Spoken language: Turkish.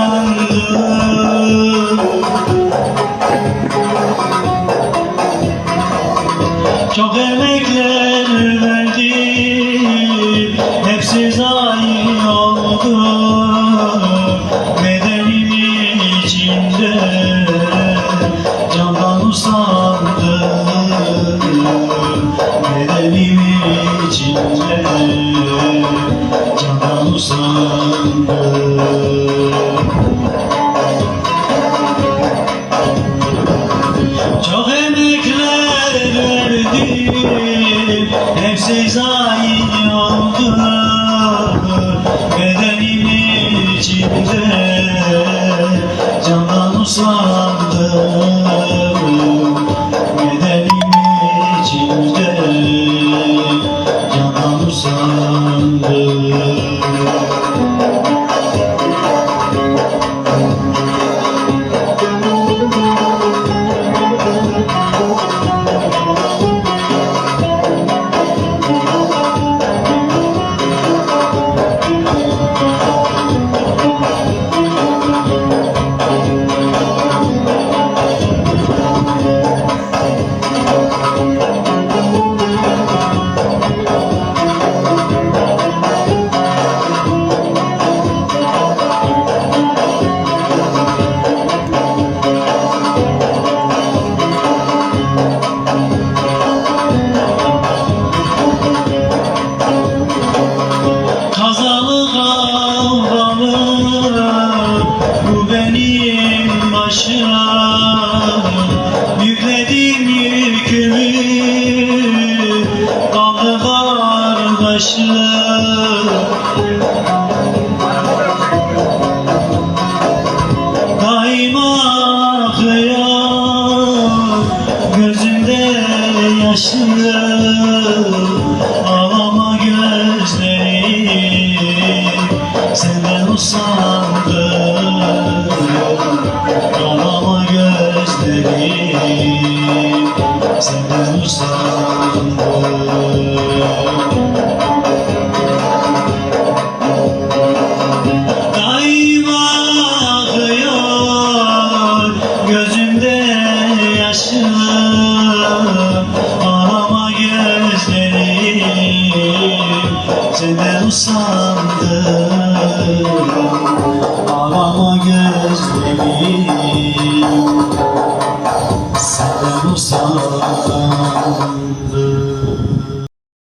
sandım Çok emekler verdim Hepsi zayi oldu. Bedenim içinde Candan usandım Bedenim Çok emekler verdim Hepsi zayi oldu başıma Yükledim yükümü kaldı kardeşim Daima akıyor gözümde yaşım Ağlama gözlerim senden usandım Hasretime usandım.